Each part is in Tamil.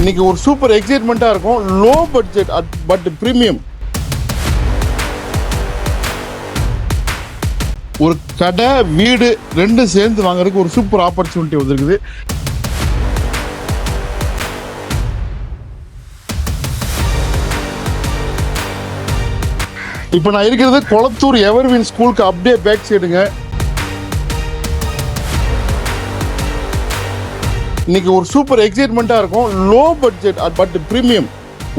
இன்னைக்கு ஒரு சூப்பர் எக்ஸைட்மெண்ட்டாக இருக்கும். Low budget at but premium ஒரு கடை வீடு ரெண்டும் சேர்ந்து வாங்குறதுக்கு ஒரு சூப்பர் ஆப்பர்ச்சுனிட்டி வந்துருக்குது. இப்போ நான் இருக்கிறது கொளத்தூர் எவர்வின் ஸ்கூலுக்கு அப்படியே பேக் சைடுங்க இன்னைக்கு ஒரு சூப்பர் எக்ஸைட்மெண்ட்டாக இருக்கும். லோ பட்ஜெட் பட் ப்ரீமியம்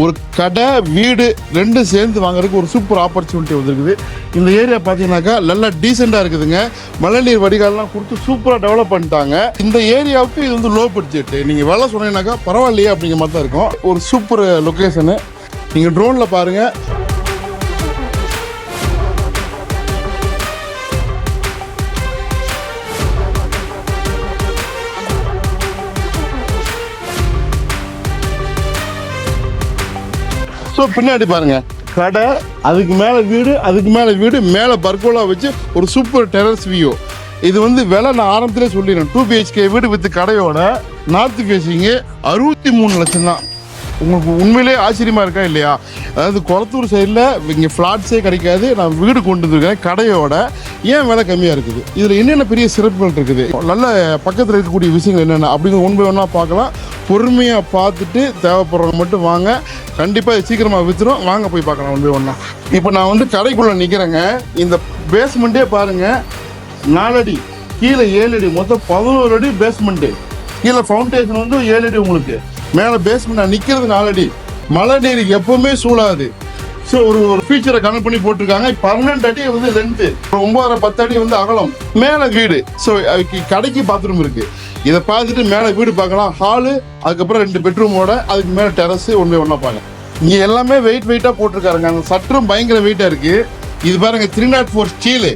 ஒரு கடை வீடு ரெண்டும் சேர்ந்து வாங்குறதுக்கு ஒரு சூப்பர் ஆப்பர்ச்சுனிட்டி வந்துருக்குது. இந்த ஏரியா பார்த்தீங்கன்னாக்கா நல்லா டீசெண்டாக இருக்குதுங்க. மழைநீர் வடிகால்லாம் கொடுத்து சூப்பராக டெவலப் பண்ணிட்டாங்க. இந்த ஏரியாவுக்கு இது வந்து லோ பட்ஜெட் நீங்கள் வேலை சொன்னீங்கன்னாக்கா பரவாயில்லையே அப்படிங்கிற மாதிரி தான் இருக்கும். ஒரு சூப்பர் லொக்கேஷனு நீங்கள் ட்ரோனில் பாருங்கள் ஸோ பின்னாடி பாருங்க. கடை அதுக்கு மேலே வீடு அதுக்கு மேலே வீடு மேலே பர்கோலா வச்சு ஒரு சூப்பர் டெரஸ் வியூ இது வந்து விலை நான் ஆரம்பத்திலே சொல்லிடுறேன். டூ பிஹெச்கே வீடு வித் கடையோட நார்த் ஃபேஸிங்கு அறுபத்தி மூணு லட்சம் தான் உங்களுக்கு உண்மையிலே ஆச்சரியமா இருக்கா இல்லையா? அதாவது குளத்தூர் சைடில் இங்கே ஃப்ளாட்ஸே கிடைக்காது. நான் வீடு கொண்டு வந்திருக்கேன். கடையோட ஏன் விலை கம்மியாக இருக்குது? இதில் என்னென்ன பெரிய சிறப்புகள் இருக்குது? நல்ல பக்கத்தில் இருக்கக்கூடிய விஷயங்கள் என்னென்ன? அப்படிங்கிற உண்மை ஒன்றா பார்க்கலாம். பொறுமையாக பார்த்துட்டு தேவைப்படுறவங்க மட்டும் வாங்க. கண்டிப்பாக சீக்கிரமாக விற்றுரும் வாங்க போய் பார்க்கலாம் ஒன்று ஒன்றா இப்போ நான் வந்து கடைக்குள்ளே நிற்கிறேங்க இந்த பேஸ்மெண்ட்டே பாருங்கள் நாலடி கீழே ஏழு அடி மொத்தம் பதினோரு அடி பேஸ்மெண்ட்டு கீழே ஃபவுண்டேஷன் வந்து ஏழு அடி உங்களுக்கு. மேலே பேஸ்மெண்ட் நான் நிற்கிறது நாலடி. மழை நீர் எப்பவுமே சூழாது ஸோ ஒரு ஒரு ஃபீச்சரை கனெக்ட் பண்ணி போட்டிருக்காங்க. பன்னெண்டு அடி வந்து லென்த்து ஒம்பதரை பத்து அடி வந்து அகலம். மேலே வீடு. ஸோ கடைக்கு பாத்ரூம் இருக்குது இதை பார்த்துட்டு மேலே வீடு பார்க்கலாம். ஹாலு அதுக்கப்புறம் ரெண்டு பெட்ரூமோட அதுக்கு மேலே டெரஸ் ஒன்று ஒன்றா பாருங்க இங்கே எல்லாமே வெயிட் வெயிட்டாக போட்டிருக்காருங்க. அந்த சற்றும் பயங்கர வெயிட்டாக இருக்குது இது பாருங்க த்ரீ நாட் ஃபோர் ஸ்டீலு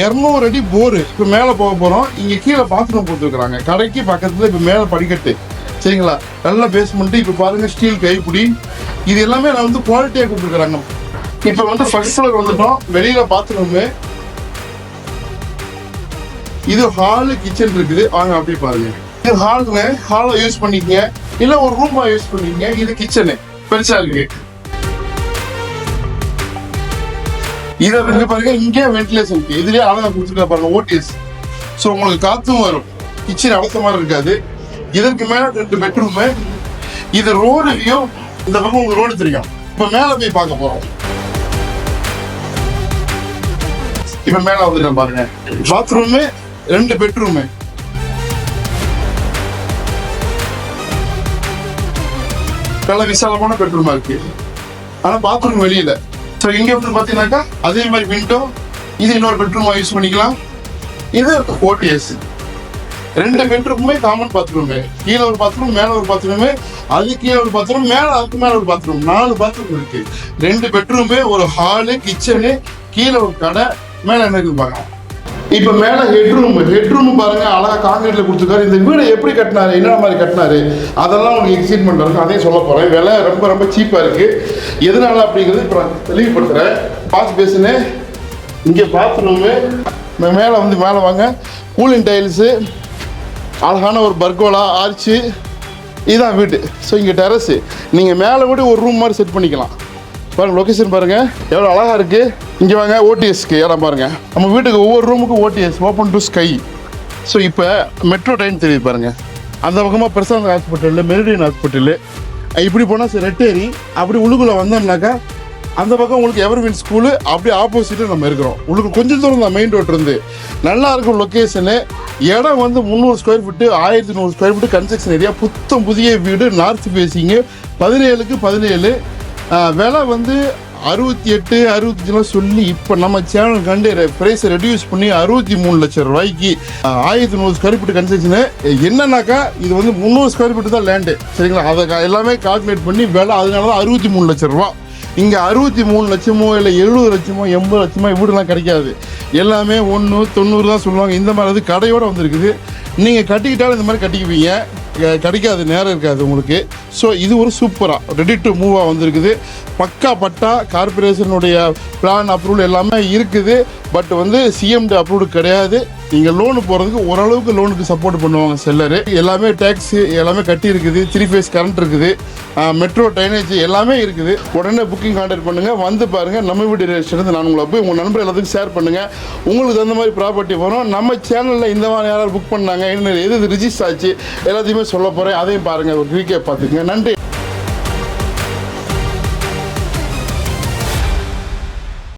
இரநூறு அடி போரு இப்போ மேலே போக போகிறோம் இங்கே கீழே பாத்ரூம் போட்டுருக்குறாங்க கடைக்கு பக்கத்தில் இப்போ மேலே படிக்கட்டு. சரிங்களா? நல்ல பேஸ்மெண்ட்டு இப்போ பாருங்கள் ஸ்டீல் கைப்பிடி இது எல்லாமே நான் வந்து குவாலிட்டியாக கொடுத்துருக்குறாங்க. இப்போ வந்து ஃபர்ஸ்ட் ஃப்ளோர் வந்துட்டோம். வெளியில் பாத்ரூமு இது ஹாலு கிச்சன் இருக்குது. வாங்க அப்படியே பாருங்க. இது ஹாலுங்க ஹாலை யூஸ் பண்ணிக்கங்க. இல்லை ஒரு ரூமா யூஸ் பண்ணிக்கங்க. இது கிச்சனு பெருசா இருக்கு. இதை இங்க பாருங்க இங்கே வென்டிலேஷன் இருக்கு. இதுலயே அழகா கொடுத்துருக்கா பாருங்க ஓடிஎஸ் ஸோ உங்களுக்கு காத்தும் வரும். கிச்சன் அவசர மாதிரி இருக்காது. இதற்கு மேல ரெண்டு பெட்ரூமு இது ரோடு வியூ இந்த பக்கம் உங்களுக்கு ரோடு தெரியும். இப்போ மேல போய் பார்க்க போறோம். இப்ப மேல வந்துட்டேன் பாருங்க. பாத்ரூமு ரெண்டு பெட்ரூமு. நல்ல விசாலமான பெட்ரூமா இருக்கு. ஆனா பாத்ரூம் வெளியில. ஸோ இங்க வந்து பாத்தீங்கன்னாக்கா அதே மாதிரி விண்டோ இது இன்னொரு பெட்ரூமா யூஸ் பண்ணிக்கலாம். இது ஓடிஎஸ் ரெண்டு பெட்ரூமுமே காமன் பாத்ரூமு கீழே ஒரு பாத்ரூம் மேல ஒரு பாத்ரூமு அது கீழே ஒரு பாத்ரூம் மேல அதுக்கு மேல ஒரு பாத்ரூம் நாலு பாத்ரூம் இருக்கு. ரெண்டு பெட்ரூமு ஒரு ஹாலு கிச்சனு கீழே ஒரு கடை மேல என்ன இருக்கு பார்க்கலாம் இப்ப மேல ஹெட்ரூம் ஹெட்ரூம் பாருங்க அழகா காங்கிரீட்ல கொடுத்துருக்காரு. இந்த வீடை எப்படி கட்டினாரு? என்ன மாதிரி கட்டினாரு? அதெல்லாம் உங்களுக்கு எக்ஸைட்மெண்ட் இருக்கும் அதையும் சொல்ல போறேன். விலை ரொம்ப ரொம்ப சீப்பா இருக்கு. எதனால அப்படிங்கிறது இப்போ நான் தெளிவுபடுத்துறேன். வாஷ் பேசுனேன் இங்கே பாத்ரூமு மேலே வந்து மேலே வாங்க. கூலிங் டைல்ஸு அழகான ஒரு பர்கோலா ஆர்ச்சு இதுதான் வீடு. ஸோ இங்கே டெரஸு நீங்கள் மேலே கூட ஒரு ரூம் மாதிரி செட் பண்ணிக்கலாம். பாருங்க லொக்கேஷன் பாருங்க. எவ்வளோ அழகாக இருக்கு. இங்கே வாங்க ஓடிஎஸ்க்கு இடம் பாருங்க. நம்ம வீட்டுக்கு ஒவ்வொரு ரூமுக்கும் OTS open to sky so இப்போ மெட்ரோ ட்ரெயின் தெரியுது பாருங்க. அந்த பக்கமாக பிரசாந்த் ஹாஸ்பிட்டலு மெரிடியன் ஹாஸ்பிட்டலு இப்படி போனால் சரி ரெட்டேரி அப்படி உள்ளுக்குள்ளே வந்தோம்னாக்கா அந்த பக்கம் உங்களுக்கு எவர்வின் ஸ்கூலு அப்படியே ஆப்போசிட்டில் நம்ம இருக்கிறோம். உங்களுக்கு கொஞ்சம் தூரம் தான் மெயின் ரோட் இருந்து. நல்லா இருக்கும் லொக்கேஷனு இடம் வந்து முந்நூறு ஸ்கொயர் ஃபீட்டு ஆயிரத்தி நூறு ஸ்கொயர் ஃபீட்டு கன்ஸ்ட்ரக்ஷன் ஏரியா புத்தம் புதிய வீடு நார்த் ஃபேஸிங்கு பதினேழுக்கு பதினேழு. விலை வந்து அறுபத்தி எட்டு அறுபத்தஞ்சுலாம் சொல்லி இப்போ நம்ம சேனல் கண்டு ப்ரைஸை ரெடியூஸ் பண்ணி அறுபத்தி மூணு லட்சம் ரூபாய்க்கு ஆயிரத்தி நூறு ஸ்கொயர் ஃபீட் கன்ஸ்ட்ரக்ஷனு என்னன்னாக்கா இது வந்து முந்நூறு ஸ்கொயர் ஃபீட் தான் லேண்டு சரிங்களா? அதை எல்லாமே கால்குலேட் பண்ணி விலை அதனால தான் அறுபத்தி மூணு லட்சம் ரூபா. இங்கே அறுபத்தி மூணு லட்சமோ இல்லை எழுபது லட்சமோ எண்பது லட்சமோ இப்படிலாம் கிடைக்காது. எல்லாமே ஒன்று தொண்ணூறு தான் சொல்லுவாங்க. இந்த மாதிரி அது கடையோடு வந்திருக்குது. நீங்கள் கட்டிக்கிட்டாலும் இந்த மாதிரி கட்டிக்குவீங்க. கிடைக்காது நேரம் இருக்காது உங்களுக்கு. ஸோ இது ஒரு சூப்பராக ரெடி டு மூவாக வந்திருக்குது. பக்கா பட்டா கார்பரேஷனுடைய பிளான் அப்ரூவல் எல்லாமே இருக்குது. பட் வந்து சிஎம்டி அப்ரூவ்டு கிடையாது. நீங்கள் லோனு போகிறதுக்கு ஓரளவுக்கு லோனுக்கு சப்போர்ட் பண்ணுவாங்க செல்லரு எல்லாமே டேக்ஸ் எல்லாமே கட்டி இருக்குது த்ரீ ஃபேஸ் கரண்ட் இருக்குது மெட்ரோ ட்ரைனேஜ் எல்லாமே இருக்குது. உடனே புக்கிங் கான்டாக்ட் பண்ணுங்கள் வந்து பாருங்கள் நம்ம வீடு இருந்து நான் உங்களை போய் உங்கள் நண்பர் எல்லாத்துக்கும் ஷேர் பண்ணுங்கள் உங்களுக்கு தகுந்த மாதிரி ப்ராப்பர்ட்டி வரும் நம்ம சேனலில் இந்த மாதிரி யாராவது புக் பண்ணாங்க. என்ன எது ரிஜிஸ்டர் ஆச்சு? எல்லாத்தையுமே சொல்ல போகிறேன் அதையும் பாருங்கள் ஒரு வீக்கே பார்த்துக்குங்க. நன்றி.